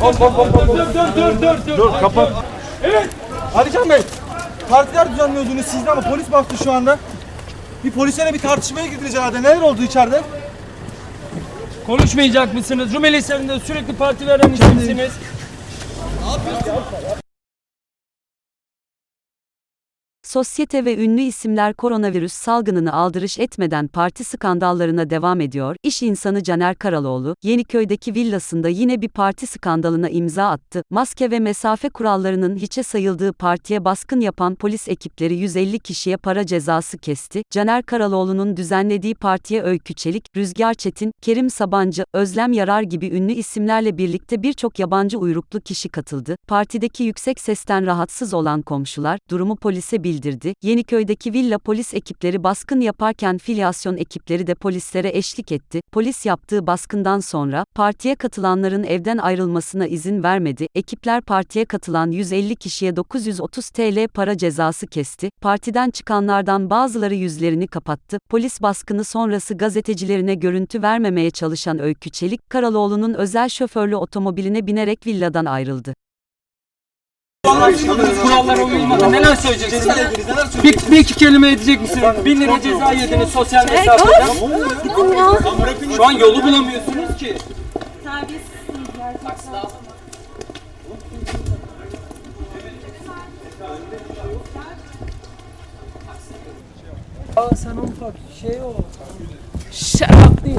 Hop hop hop hop. Dur dur dur dur. Dur kapat. Evet. Alican Bey, partiler düzenliyordunuz siz de ama polis bastı şu anda. Bir polislerle bir tartışmaya girdiniz herhalde. Neler oldu içeride? Konuşmayacak mısınız? Rumeli Hisarı'nda sürekli parti veren isimsiniz. Sosyete ve ünlü isimler koronavirüs salgınını aldırış etmeden parti skandallarına devam ediyor. İş insanı Caner Karaloğlu, Yeniköy'deki villasında yine bir parti skandalına imza attı. Maske ve mesafe kurallarının hiçe sayıldığı partiye baskın yapan polis ekipleri 150 kişiye para cezası kesti. Caner Karaloğlu'nun düzenlediği partiye Öykü Çelik, Rüzgar Çetin, Kerim Sabancı, Özlem Yarar gibi ünlü isimlerle birlikte birçok yabancı uyruklu kişi katıldı. Partideki yüksek sesten rahatsız olan komşular, durumu polise bildirdi. Yeniköy'deki villa polis ekipleri baskın yaparken filyasyon ekipleri de polislere eşlik etti. Polis yaptığı baskından sonra, partiye katılanların evden ayrılmasına izin vermedi. Ekipler partiye katılan 150 kişiye 930 TL para cezası kesti. Partiden çıkanlardan bazıları yüzlerini kapattı. Polis baskını sonrası gazetecilerine görüntü vermemeye çalışan Öykü Çelik, Karaloğlu'nun özel şoförlü otomobiline binerek villadan ayrıldı. Kurallara uyulmadan neler söyleyeceksiniz? Bir, bir iki kelime edecek misiniz? Bin lira ceza yediniz sosyal mesafeden. Şu an yolu bulamıyorsunuz ki. Aa sen ufak şey o. Şarap değil.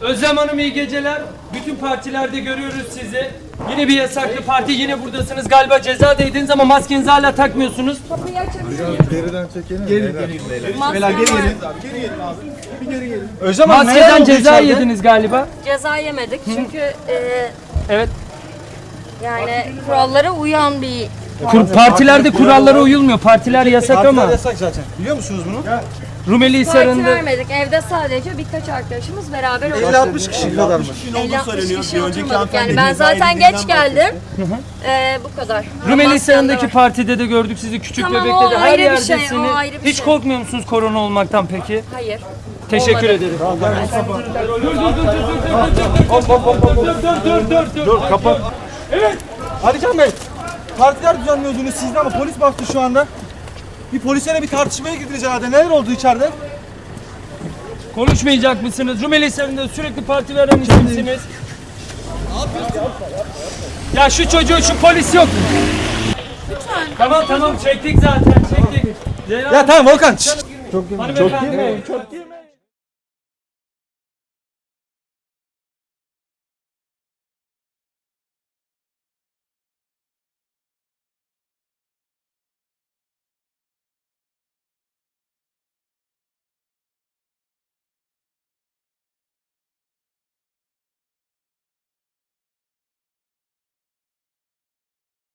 Özlem Hanım iyi geceler. Bütün partilerde görüyoruz sizi. Yine bir yasaklı parti, yine buradasınız. Galiba ceza değdiniz ama maskenizi hala takmıyorsunuz. Geriden çekelim. Beyler geri gelin. Özlem Hanım Maskeden oldu ceza içeride? yediniz galiba. Ceza yemedik çünkü e, Evet. yani kurallara uyan bir Kur, partilerde kurallara uyulmuyor. Partiler yasak ama. Partiler yasak zaten. Biliyor musunuz bunu? Ya. Rumeli Parti vermedik. Evde sadece birkaç arkadaşımız beraber oturduk. 50-60 kişi kadar mı? 50-60 kişi oturmadık yani. Ben zaten geç geldim. Ee, bu kadar. Rumeli Hisarı'ndaki partide de gördük sizi küçük Tamam, bebekte de her ayrı bir şey, yerdesiniz. Hiç şey. korkmuyor musunuz korona olmaktan peki? Hayır. Teşekkür ederim. Hop hop hop hop. Dur kapat. Evet. Alican Bey partiler düzenliyordunuz siz de ama polis bastı şu anda. Bir polislerle bir tartışmaya girdiniz herhalde. Neler oldu içeride? Konuşmayacak mısınız? Rumeli Hisarı'nda sürekli parti veren isimsiniz. Ya şu çocuğu şu polis yok. Tamam tamam çektik zaten çektik. Ya tamam Volkan. Çok hanımefendi. Çok girme.